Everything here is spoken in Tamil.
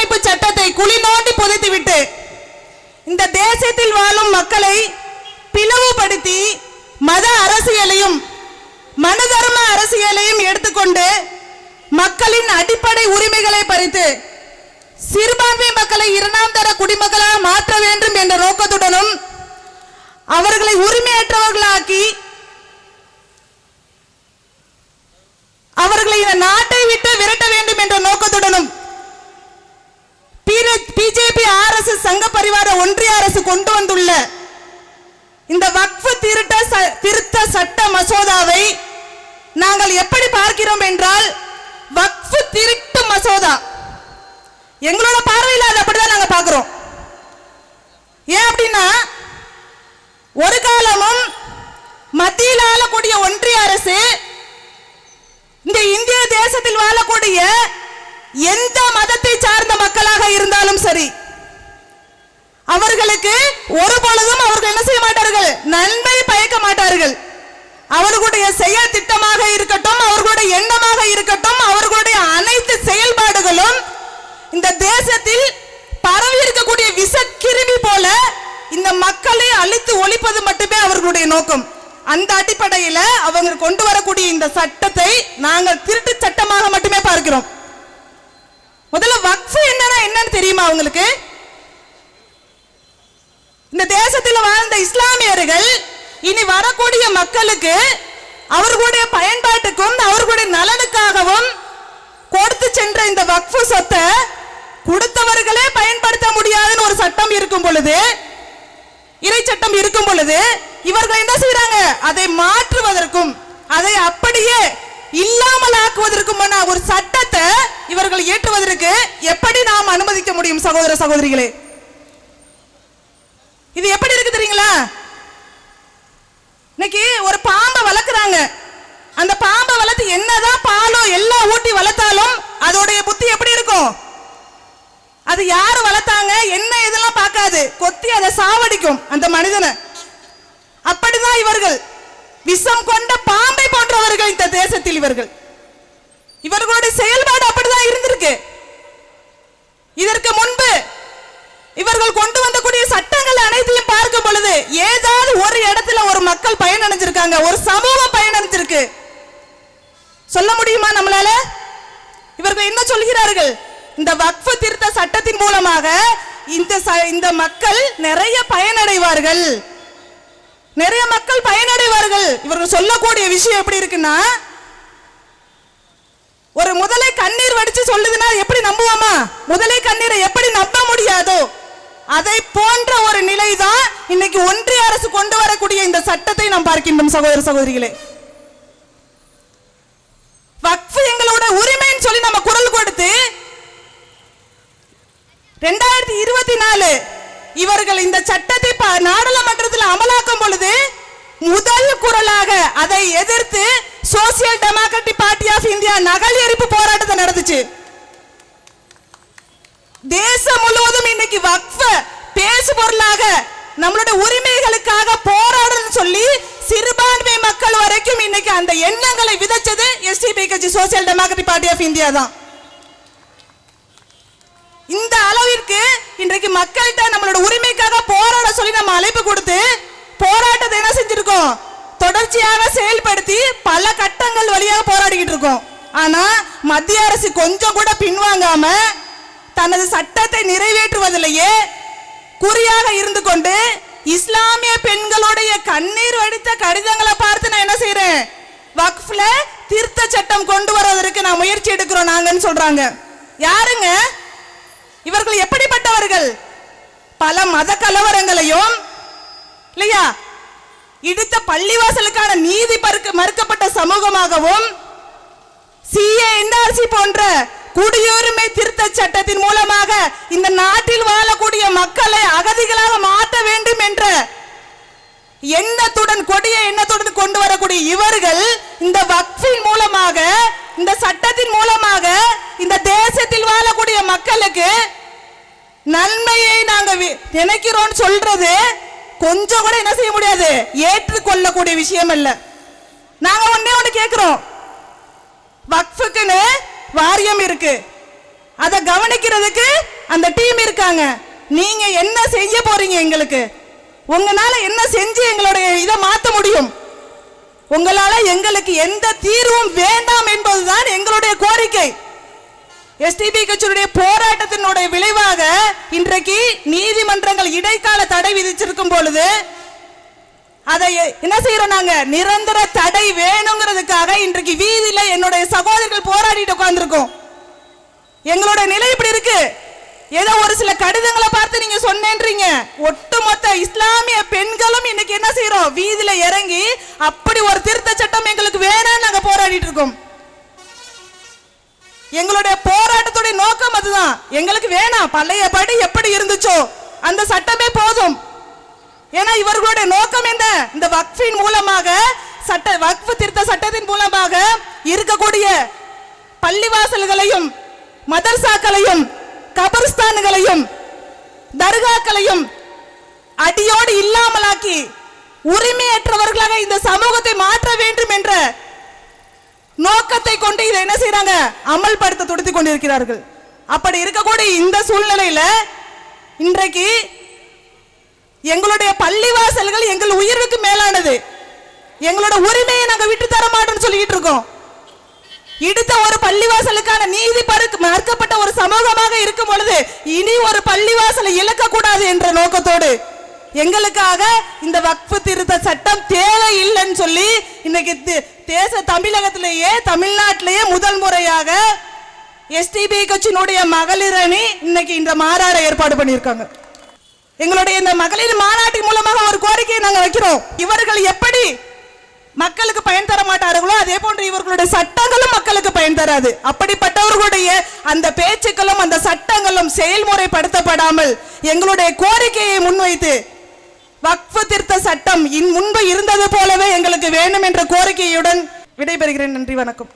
அரசியலமைப்பு சட்டத்தை குழி நோண்டி புதைத்துவிட்டு இந்த தேசத்தில் வாழும் மக்களை பிளவுபடுத்தி மத அரசியலையும் மனதர்ம அரசியலையும் எடுத்துக்கொண்டு மக்களின் அடிப்படை உரிமைகளை பறித்து சிறுபான்மை மக்களை இரண்டாம் தர குடிமக்களாக மாற்ற வேண்டும் என்ற நோக்கத்துடனும் அவர்களை உரிமையற்றவர்களாக்கி அவர்களை இந்த நாட்டை விட்டு விரட்ட வேண்டும் என்ற சங்க பரிவார ஒன்றிய அரசு கொண்டு வந்துள்ள இந்த வக்ஃபு திருட்ட ச- திருத்த சட்ட மசோதாவை நாங்கள் எப்படி பார்க்கிறோம் என்றால் வக்ஃபு திருட்டு மசோதா. எங்களோட பார்வையில் அது அப்படிதான் நாங்கள் பார்க்கிறோம். ஏன் அப்படின்னா ஒரு காலமும் மத்தியில் ஆளக்கூடிய ஒன்றிய அரசு இந்த இந்திய தேசத்தில் வாழக்கூடிய எந்த மதத்தை சார்ந்த மக்களாக இருந்தாலும் சரி அவர்களுக்கு ஒரு பொழுதும் அவர்கள் என்ன செய்ய மாட்டார்கள்? நன்மை பயக்க மாட்டார்கள். அவர்களுடைய செயல் திட்டமாக இருக்கட்டும் அவர்களுடைய எண்ணமாக இருக்கட்டும் அவர்களுடைய அனைத்து செயல்பாடுகளும் இந்த தேசத்தில் பரவி இருக்கக்கூடிய விஷக்கிருமி போல இந்த மக்களை அழித்து ஒழிப்பது மட்டுமே அவர்களுடைய நோக்கம். அந்த அடிப்படையில அவங்க கொண்டு வரக்கூடிய இந்த சட்டத்தை நாங்கள் திருட்டு சட்டமாக மட்டுமே பார்க்கிறோம். முதல்ல வக்ஃபு என்னன்னா என்னன்னு தெரியுமா அவங்களுக்கு இந்த தேசத்தில் வாழ்ந்த இஸ்லாமியர்கள் இனி வரக்கூடிய மக்களுக்கு அவர்களுடைய பயன்பாட்டுக்கும் அவர்களுடைய நலனுக்காகவும் கொடுத்து சென்ற இந்த வக்ஃபு சொத்தை கொடுத்தவர்களே பயன்படுத்த முடியாதுன்னு ஒரு சட்டம் இருக்கும் பொழுது இறை சட்டம் இருக்கும் பொழுது இவர்கள் என்ன செய்யறாங்க அதை மாற்றுவதற்கும் அதை அப்படியே இல்லாமல் ஆக்குவதற்குமான ஒரு சட்டத்தை இவர்கள் இயற்றுவதற்கு எப்படி நாம் அனுமதிக்க முடியும் சகோதர சகோதரிகளே? இது எப்படி இருக்கு தெரியுங்களா? இன்னைக்கு ஒரு பாம்பை வளர்க்குறாங்க. அந்த பாம்பை வளர்த்து என்னதான் பாலோ எல்லாம் ஊட்டி வளர்த்தாலும் அதோடைய புத்தி எப்படி இருக்கும்? அது யாரு வளர்த்தாங்க? என்ன இதெல்லாம் பார்க்காது. கொத்தி அதை சாவடிக்கும் அந்த மனிதனை. அப்படிதான் இவர்கள். விஷம் கொண்ட பாம்பை போன்றவர்கள் இந்த தேசத்தில் இவர்கள். இவர்களுடைய செயல்பாடு அப்படிதான் இருந்திருக்கு. இதற்கு முன்பு இவர்கள் கொண்டு வந்தக்கூடிய சட்டங்கள் அனைத்தையும் பார்க்கும் பொழுது ஏதாவது ஒரு இடத்துல ஒரு மக்கள் பயனடைஞ்சிருக்காங்க. ஒரு சமூகம் பயனடைஞ்சிருக்கு. சொல்ல முடியுமா நம்மளால? இவர்கள் என்ன சொல்கிறார்கள்? இந்த வக்ஃபு திருத்த சட்டத்தின் மூலமாக இந்த ச- இந்த மக்கள் நிறைய பயனடைவார்கள். நிறைய மக்கள் பயனடைவார்கள். இவர்கள் சொல்லக்கூடிய விஷயம் எப்படி இருக்குன்னா ஒரு முதலை கண்ணீர் வடிச்சு சொல்லுதுன்னா எப்படி நம்புவோமா? முதலை கண்ணீரை எப்படி நம்ப முடியாதோ? அதை போன்ற ஒரு நிலைதான் இன்னைக்கு ஒன்றிய அரசு கொண்டு வரக்கூடிய இந்த சட்டத்தை நாம் பார்க்கின்றோம் சகோதர சகோதரிகளே. வக்ஃபு எங்களோட உரிமைன்னு சொல்லி நம்ம குரல் கொடுத்து ரெண்டாயிரத்தி இருபத்தி நாலு இவர்கள் இந்த சட்டத்தை நாடாளுமன்றத்தில் அமலாக்கும் பொழுது முதல் குரலாக அதை எதிர்த்து social democratic party of India நகல் எரிப்பு போராட்டத்தை நடந்துச்சு தேசம் முழுவதும் இன்னைக்கு வக்ஃப பேசு பொருளாக நம்மளுடைய உரிமைகளுக்காக போராடணும்னு சொல்லி சிறுபான்மை மக்கள் வரைக்கும் இன்னைக்கு அந்த எண்ணங்களை விதைச்சது எஸ்டிபி கட்சி social democratic party of India தான். இந்த அளவிற்கு இன்றைக்கு மக்கள்கிட்ட நம்மளோட உரிமைக்காக போராட சொல்லி நம்ம அழைப்பு கொடுத்து போராட்டத்தை என்ன செஞ்சிருக்கோம்? தொடர்ச்சியாக செயல்படுத்தி பல கட்டங்கள் வழியாக போராடிக்கிட்டு இருக்கோம். ஆனா மத்திய அரசு கொஞ்சம் கூட பின்வாங்காம தனது சட்டத்தை நிறைவேற்றுவதிலேயே குறியாக இருந்து கொண்டு இஸ்லாமிய பெண்களுடைய கண்ணீர் வடித்த கடிதங்களை பார்த்து நான் என்ன செய்யறேன் வக்ஃப்ல திருத்த சட்டம் கொண்டு வருவதற்கு நான் முயற்சி எடுக்கிறோம் நாங்கன்னு சொல்றாங்க. யாருங்க? இவர்கள் எப்படிப்பட்டவர்கள்? பல மத கலவரங்களையும் இல்லையா? இடித்த பள்ளிவாசலுக்கான நீதி பறுக்க மறுக்கப்பட்ட சமூகமாகவும் சிஏ என்ஆர்சி போன்ற குடியுரிமை திருத்த சட்டத்தின் மூலமாக இந்த நாட்டில் வாழக்கூடிய மக்களை அகதிகளாக மாற்ற வேண்டும் என்ற எண்ணத்துடன் கொடிய எண்ணத்துடன் கொண்டு வரக்கூடிய இவர்கள் இந்த வக்ஃபின் மூலமாக இந்த சட்டத்தின் மூலமாக இந்த தேசத்தில் வாழக்கூடிய மக்களுக்கு நன்மையை நாங்க வி- நினைக்கிறோம் சொல்றது கொஞ்சம் கூட என்ன செய்ய முடியாது. ஏற்றுக்கொள்ளக்கூடிய விஷயம் அல்ல. நாங்க ஒன்னே ஒண்ணு கேட்கிறோம் வக்ஃபுக்குன்னு வாரியம் இருக்கு. அதை கவனிக்கிறதுக்கு அந்த டீம் இருக்காங்க. நீங்க என்ன செய்ய போறீங்க எங்களுக்கு? உங்களால என்ன செஞ்சு எங்களுடைய இதை மாத்த முடியும்? உங்களால எங்களுக்கு எந்த தீர்வும் வேண்டாம் என்பதுதான் எங்களுடைய கோரிக்கை. எஸ்டிபி கட்சியுடைய போராட்டத்தினுடைய விளைவாக இன்றைக்கு நீதிமன்றங்கள் இடைக்கால தடை விதிச்சிருக்கும் பொழுது அதை என்ன செய்யறோம் நாங்க? நிரந்தர தடை வேணுங்கிறதுக்காக இன்றைக்கு வீதியில என்னுடைய சகோதரர்கள் போராடிட்டு உட்கார்ந்துருக்கோம். எங்களோட நிலை இப்படி இருக்கு. ஏதோ ஒரு சில கடிதங்களை பார்த்து நீங்க சொன்னேன்றீங்க. ஒட்டுமொத்த இஸ்லாமிய பெண்களும் இன்னைக்கு என்ன செய்யறோம்? வீதியில இறங்கி அப்படி ஒரு திருத்த சட்டம் எங்களுக்கு வேணாம்னு நாங்க போராடிட்டு இருக்கோம். எங்களுடைய போராட்டத்துடைய நோக்கம் அதுதான். எங்களுக்கு வேணாம். பழைய படி எப்படி இருந்துச்சோ அந்த சட்டமே போதும். ஏன்னா இவர்களுடைய நோக்கம் என்ன? இந்த வக்ஃபின் மூலமாக சட்ட வக்ஃபு திருத்த சட்டத்தின் மூலமாக இருக்கக்கூடிய பள்ளிவாசல்களையும் மதர்சாக்களையும் கபர்ஸ்தான்களையும் தர்காக்களையும் அடியோடு இல்லாமலாக்கி உரிமையற்றவர்களாக இந்த சமூகத்தை மாற்ற வேண்டும் என்ற நோக்கத்தை கொண்டு இதை என்ன செய்யறாங்க அமல்படுத்த துடித்துக் கொண்டிருக்கிறார்கள். அப்படி இருக்கக்கூடிய இந்த சூழ்நிலையில இன்றைக்கு எங்களுடைய பள்ளிவாசல்கள் எங்கள் உயிருக்கு மேலானது. எங்களோட உரிமையை நாங்க விட்டு தர மாட்டோம்னு சொல்லிட்டு இருக்கோம். இடுத்த ஒரு பள்ளிவாசலுக்கான நீதி பருக்கு மறுக்கப்பட்ட ஒரு சமூகமாக இருக்கும் பொழுது இனி ஒரு பள்ளிவாசலை இழக்க கூடாது என்ற நோக்கத்தோடு எங்களுக்காக இந்த வக்ஃபு திருத்த சட்டம் தேவை இல்லைன்னு சொல்லி இன்னைக்கு தேச தமிழகத்திலேயே தமிழ்நாட்டிலேயே முதல் முறையாக எஸ்டிபி கட்சியினுடைய மகளிர் அணி இன்னைக்கு இந்த மாறாட ஏற்பாடு பண்ணியிருக்காங்க. எங்களுடைய இந்த மகளிர் மாநாட்டின் மூலமாக ஒரு கோரிக்கையை நாங்கள் வைக்கிறோம். இவர்கள் எப்படி மக்களுக்கு பயன் தர மாட்டார்களோ அதே போன்று இவர்களுடைய சட்டங்களும் மக்களுக்கு பயன் தராது. அப்படிப்பட்டவர்களுடைய அந்த பேச்சுக்களும் அந்த சட்டங்களும் செயல்முறைப்படுத்தப்படாமல் எங்களுடைய கோரிக்கையை முன்வைத்து வக்ஃபு திருத்த சட்டம் இன் முன்பு இருந்தது போலவே எங்களுக்கு வேண்டும் என்ற கோரிக்கையுடன் விடைபெறுகிறேன். நன்றி வணக்கம்.